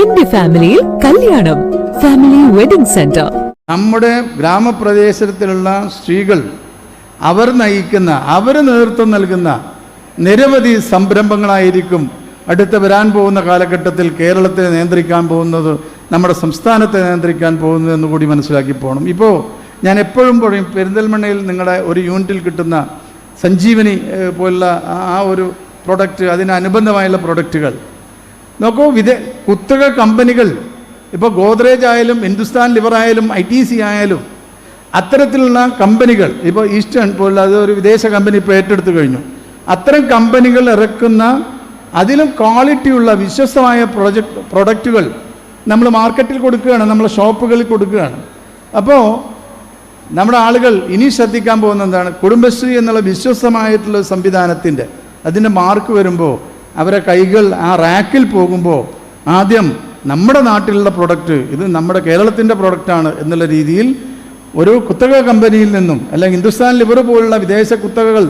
എന്റെ ഫാമിലിയിൽ കല്യാണം. ഫാമിലി വെഡിംഗ് സെന്റർ നമ്മുടെ ഗ്രാമപ്രദേശത്തിലുള്ള സ്ത്രീകൾ അവർ നയിക്കുന്ന അവർ നേതൃത്വം നൽകുന്ന നിരവധി സംരംഭങ്ങളായിരിക്കും അടുത്ത വരാൻ പോകുന്ന കാലഘട്ടത്തിൽ കേരളത്തെ നിയന്ത്രിക്കാൻ പോകുന്നത് നമ്മുടെ സംസ്ഥാനത്തെ നിയന്ത്രിക്കാൻ പോകുന്നത് എന്ന് കൂടി മനസ്സിലാക്കി പോകണം ഇപ്പോൾ ഞാൻ എപ്പോഴും പറയും പെരിന്തൽമണ്ണയിൽ നിങ്ങളുടെ ഒരു യൂണിറ്റിൽ കിട്ടുന്ന സഞ്ജീവനി പോലുള്ള ആ ഒരു പ്രൊഡക്റ്റ് അതിനനുബന്ധമായുള്ള പ്രൊഡക്റ്റുകൾ നോക്കൂ വിദേ കുത്തക കമ്പനികൾ ഇപ്പോൾ ഗോദ്രേജ് ആയാലും ഹിന്ദുസ്ഥാൻ ലിവർ ആയാലും ഐ ടി സി ആയാലും അത്തരത്തിലുള്ള കമ്പനികൾ ഇപ്പോൾ ഈസ്റ്റേൺ പോലുള്ള അത് ഒരു വിദേശ കമ്പനി ഇപ്പോൾ ഏറ്റെടുത്തു കഴിഞ്ഞു. അത്തരം കമ്പനികൾ ഇറക്കുന്ന അതിലും ക്വാളിറ്റിയുള്ള വിശ്വസ്തമായ പ്രൊജക്ട് പ്രൊഡക്റ്റുകൾ നമ്മൾ മാർക്കറ്റിൽ കൊടുക്കുകയാണ് നമ്മൾ ഷോപ്പുകളിൽ കൊടുക്കുകയാണ്. അപ്പോൾ നമ്മുടെ ആളുകൾ ഇനി ശ്രദ്ധിക്കാൻ പോകുന്ന എന്താണ്? കുടുംബശ്രീ എന്നുള്ള വിശ്വസ്തമായിട്ടുള്ള സംവിധാനത്തിന്റെ അതിന്റെ മാർക്ക് വരുമ്പോൾ അവരെ കൈകൾ ആ റാക്കിൽ പോകുമ്പോൾ ആദ്യം നമ്മുടെ നാട്ടിലുള്ള പ്രൊഡക്റ്റ് ഇത് നമ്മുടെ കേരളത്തിന്റെ പ്രൊഡക്റ്റാണ് എന്നുള്ള രീതിയിൽ ഒരു കുത്തക കമ്പനിയിൽ നിന്നും അല്ലെങ്കിൽ ഹിന്ദുസ്ഥാൻ ലിവർ പോലുള്ള വിദേശ കുത്തകകൾ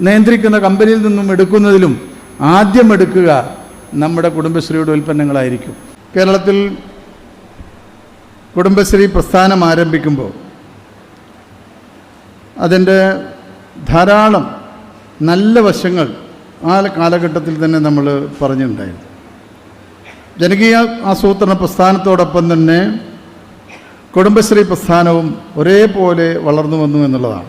നിയന്ത്രിക്കുന്ന കമ്പനിയിൽ നിന്നും എടുക്കുന്നതിലും ആദ്യം എടുക്കുക നമ്മുടെ കുടുംബശ്രീയുടെ ഉൽപ്പന്നങ്ങളായിരിക്കും. കേരളത്തിൽ കുടുംബശ്രീ പ്രസ്ഥാനം ആരംഭിക്കുമ്പോൾ അതിന്റെ ധാരാളം നല്ല വശങ്ങൾ ആ കാലഘട്ടത്തിൽ തന്നെ നമ്മൾ പറഞ്ഞിട്ടുണ്ടായിരുന്നു. ജനകീയ ആസൂത്രണ പ്രസ്ഥാനത്തോടൊപ്പം തന്നെ കുടുംബശ്രീ പ്രസ്ഥാനവും ഒരേപോലെ വളർന്നു വന്നു എന്നുള്ളതാണ്.